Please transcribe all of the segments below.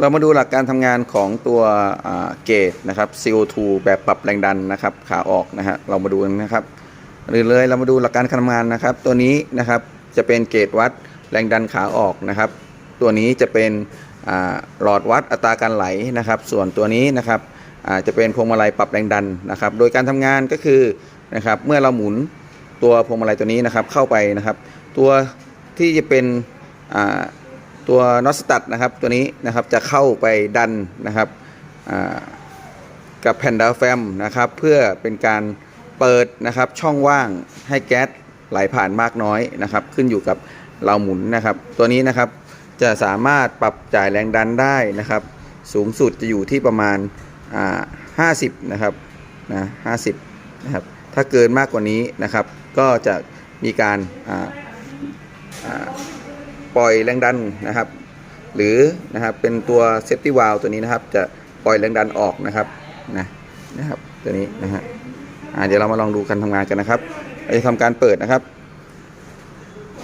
เรามาดูหลักการทำงานของตัวเกจนะครับ CO2 แบบปรับแรงดันนะครับ ขาออกนะฮะเรามาดูกันนะครับหรือเลยเรามาดูหลักการการทำงานนะครับ ตัวนี้นะครับจะเป็นเกจวัดแรงดันขาออกนะครับ ตัวนี้จะเป็นหลอดวัดอัตราการไหลนะครับ ส่วนตัวนี้นะครับจะเป็นพวงมาลัยปรับแรงดันนะครับ โดยการทำงานก็คือนะครับเมื่อเราหมุนตัวพวงมาลัยตัวนี้นะครับเข้าไปนะครับ ตัวที่จะเป็น ตัวนอสตัดนะครับตัวนี้นะครับจะเข้าไปดันนะครับกับแผ่นดาแฟมนะครับเพื่อเป็นการเปิดนะครับช่องว่างให้แก๊สไหลผ่านมากน้อยนะครับ ขึ้นอยู่กับเราหมุนนะครับ ตัวนี้นะครับจะสามารถปรับจ่ายแรงดันได้นะครับ สูงสุดจะอยู่ที่ประมาณอ่า50นะครับนะ50นะครับถ้าเกินมากกว่านี้นะครับ ก็จะมีการอ่า ปล่อยแรงดันนะครับ หรือนะครับเป็นตัวเซฟตี้วาลตัวนี้นะครับ จะปล่อยแรงดันออกนะครับนะนะครับตัวนี้นะฮะเดี๋ยวเรามาลองดูการทำงานกันนะครับเราจะทำการเปิดนะครับ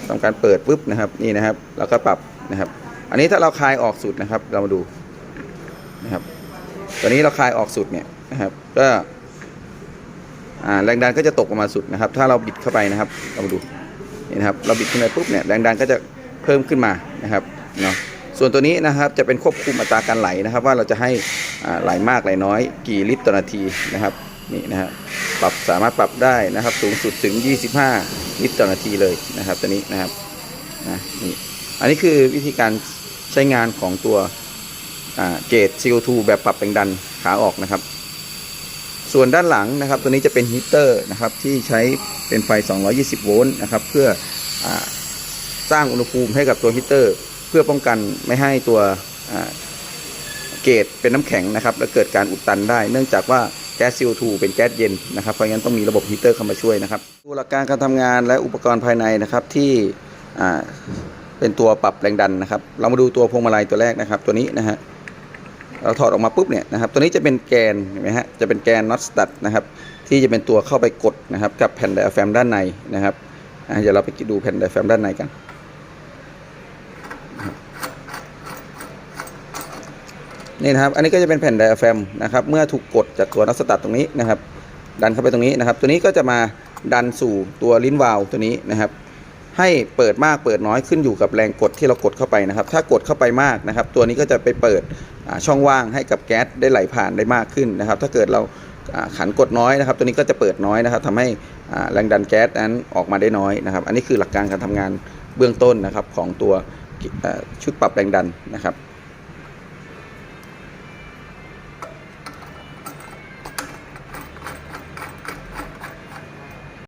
ทำการเปิดปุ๊บนะครับนี่นะครับเราก็ปรับนะครับ อันนี้ถ้าเราคลายออกสุดนะครับ เรามาดูนะครับตัวนี้เราคลายออกสุดเนี่ยนะครับก็แรงดันก็จะตกออกมาสุดนะครับ ถ้าเราบิดเข้าไปนะครับ เรามาดูนี่นะครับ เราบิดขึ้นไปปุ๊บเนี่ยแรงดันก็จะ เพิ่มขึ้นมานะครับเนาะส่วนตัวนี้นะครับจะเป็นควบคุมอัตราการไหลนะครับ ว่าเราจะให้ไหลมากไหลน้อย กี่ลิตรต่อนาทีนะครับนี่นะฮะปรับสามารถปรับได้นะครับสูงสุดถึง 25 ลิตรต่อนาทีเลยนะครับ ตัวนี้นะครับนะนี่อันนี้คือวิธีการใช้งานของตัวเกจ CO2 แบบปรับแรงดันขาออกนะครับ ส่วนด้านหลังนะครับ ตัวนี้จะเป็นฮีเตอร์นะครับที่ใช้เป็นไฟ 220 โวลต์นะครับ เพื่ออ สร้างอุณหภูมิให้กับตัวฮีเตอร์ เพื่อป้องกันไม่ให้ตัวเกจเป็นน้ำแข็งนะครับ และเกิดการอุดตันได้ เนื่องจากว่าแก๊ส CO2 เป็นแก๊สเย็นนะครับเพราะงั้นต้องมีระบบฮีเตอร์เข้ามาช่วยนะครับดูหลักการการทำงานและอุปกรณ์ภายในนะครับที่เป็นตัวปรับแรงดันนะครับ เรามาดูตัวพวงมาลัยตัวแรกนะครับ ตัวนี้นะฮะเราถอดออกมาปุ๊บเนี่ยนะครับ ตัวนี้จะเป็นแกนเห็นไหมฮะจะเป็นแกนน็อตสตัดนะครับที่จะเป็นตัวเข้าไปกดนะครับกับแผ่นไดอะแฟมด้านในนะครับเดี๋ยวเราไปดูแผ่นไดอะแฟมด้านในกัน นี่นะครับ อันนี้ก็จะเป็นแผ่นไดอะแฟมนะครับ เมื่อถูกกดจากตัวน็อตสตัดตรงนี้นะครับ ดันเข้าไปตรงนี้นะครับ ตัวนี้ก็จะมาดันสู่ตัวลิ้นวาล์วตัวนี้นะครับ ให้เปิดมากเปิดน้อยขึ้นอยู่กับแรงกดที่เรากดเข้าไปนะครับ ถ้ากดเข้าไปมากนะครับ ตัวนี้ก็จะไปเปิดช่องว่างให้กับแก๊สได้ไหลผ่านได้มากขึ้นนะครับ ถ้าเกิดเราขันกดน้อยนะครับ ตัวนี้ก็จะเปิดน้อยนะครับทำให้แรงดันแก๊สนั้นออกมาได้น้อยนะครับ อันนี้คือหลักการการทำงานเบื้องต้นนะครับของตัวชุดปรับแรงดันนะครับ